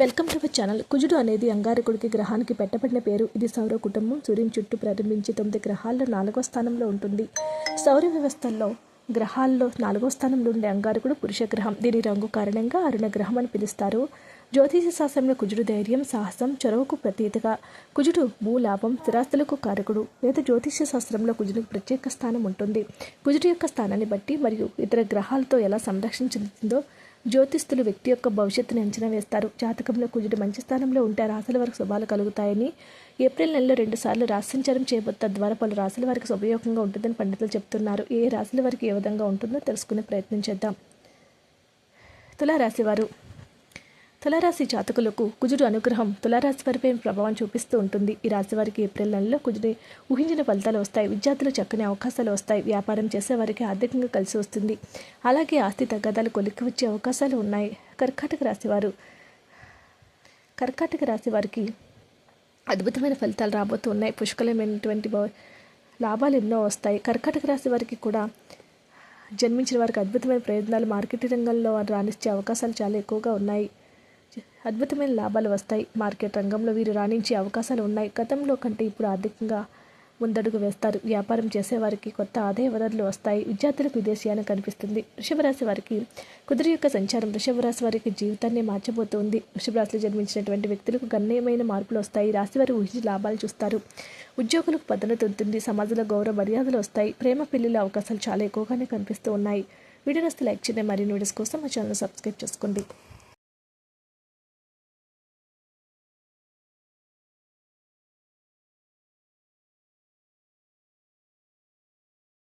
Welcome to our channel. కుజుడు అనేది అంగారకుడికి గ్రహానికి పెట్టబడిన పేరు. ఇది సౌర కుటుంబం. సూర్యుని చుట్టూ ప్రారంభించి తొమ్మిది గ్రహాల్లో నాలుగో స్థానంలో ఉంటుంది. సౌర వ్యవస్థల్లో గ్రహాల్లో నాలుగో స్థానంలో ఉండే అంగారకుడు పురుష గ్రహం. దీని రంగు కారణంగా అరుణ గ్రహం అని పిలుస్తారు. జ్యోతిష శాస్త్రంలో కుజుడు ధైర్యం సాహసం చొరవకు ప్రతీతగా. కుజుడు భూలాభం స్థిరాస్తులకు కారకుడు. లేదా జ్యోతిష శాస్త్రంలో కుజుడికి ప్రత్యేక స్థానం ఉంటుంది. కుజుడు యొక్క స్థానాన్ని బట్టి మరియు ఇతర గ్రహాలతో ఎలా సంరక్షణ చెందుతుందో జ్యోతిష్తులు వ్యక్తి యొక్క భవిష్యత్తును అంచనా వేస్తారు. జాతకంలో కుజుడు మంచి స్థానంలో ఉంటే ఆ రాశుల వారికి శుభాలు కలుగుతాయని ఏప్రిల్ నెలలో రెండు సార్లు రాశి సంచారం తద్వారా పలు రాశుల వారికి ఉపయోగంగా ఉంటుందని పండితులు చెప్తున్నారు. ఏ రాశుల వారికి ఏ విధంగా ఉంటుందో తెలుసుకునే ప్రయత్నం చేద్దాం. తులారాశివారు తులారాశి జాతకులకు కుజుడు అనుగ్రహం తులారాశి వారిపై ప్రభావం చూపిస్తూ ఉంటుంది. ఈ రాశి వారికి ఏప్రిల్ నెలలో కుజుడి ఊహించిన ఫలితాలు వస్తాయి. విద్యార్థులు చక్కని అవకాశాలు వస్తాయి. వ్యాపారం చేసే వారికి ఆర్థికంగా కలిసి వస్తుంది. అలాగే ఆస్తి తగ్గదాలు కొలిక్కి వచ్చే అవకాశాలు ఉన్నాయి. కర్కాటక రాశి వారు కర్కాటక రాశి వారికి అద్భుతమైన ఫలితాలు రాబోతూ ఉన్నాయి పుష్కలమైనటువంటి లాభాలు ఎన్నో వస్తాయి. కర్కాటక రాశి వారికి కూడా జన్మించిన వారికి అద్భుతమైన ప్రయోజనాలు. మార్కెటింగ్ రంగంలో రాణిచ్చే రాణించే అవకాశాలు చాలా ఎక్కువగా ఉన్నాయి. అద్భుతమైన లాభాలు వస్తాయి. మార్కెట్ రంగంలో వీరు రాణించే అవకాశాలు ఉన్నాయి. గతంలో కంటే ఇప్పుడు ఆర్థికంగా ముందడుగు వేస్తారు. వ్యాపారం చేసేవారికి కొత్త ఆదాయ వనరులు వస్తాయి. విద్యార్థులకు విదేశీయానం కనిపిస్తుంది. వృషభరాశి వారికి కుదిరి యొక్క సంచారం. వృషభరాశి వారికి జీవితాన్ని మార్చబోతోంది. వృషభరాశిలో జన్మించినటువంటి వ్యక్తులకు గణనీయమైన మార్పులు వస్తాయి. రాశి వారు ఊహించి లాభాలు చూస్తారు. ఉద్యోగులకు పదోన్నతి ఉంటుంది. సమాజంలో గౌరవ మర్యాదలు వస్తాయి. ప్రేమ పెళ్ళిల అవకాశాలు చాలా ఎక్కువగానే కనిపిస్తూ ఉన్నాయి. వీడియో నస్తే లైక్ చేయండి. మరిన్ని వీడియోస్ కోసం మా ఛానల్ సబ్స్క్రైబ్ చేసుకోండి.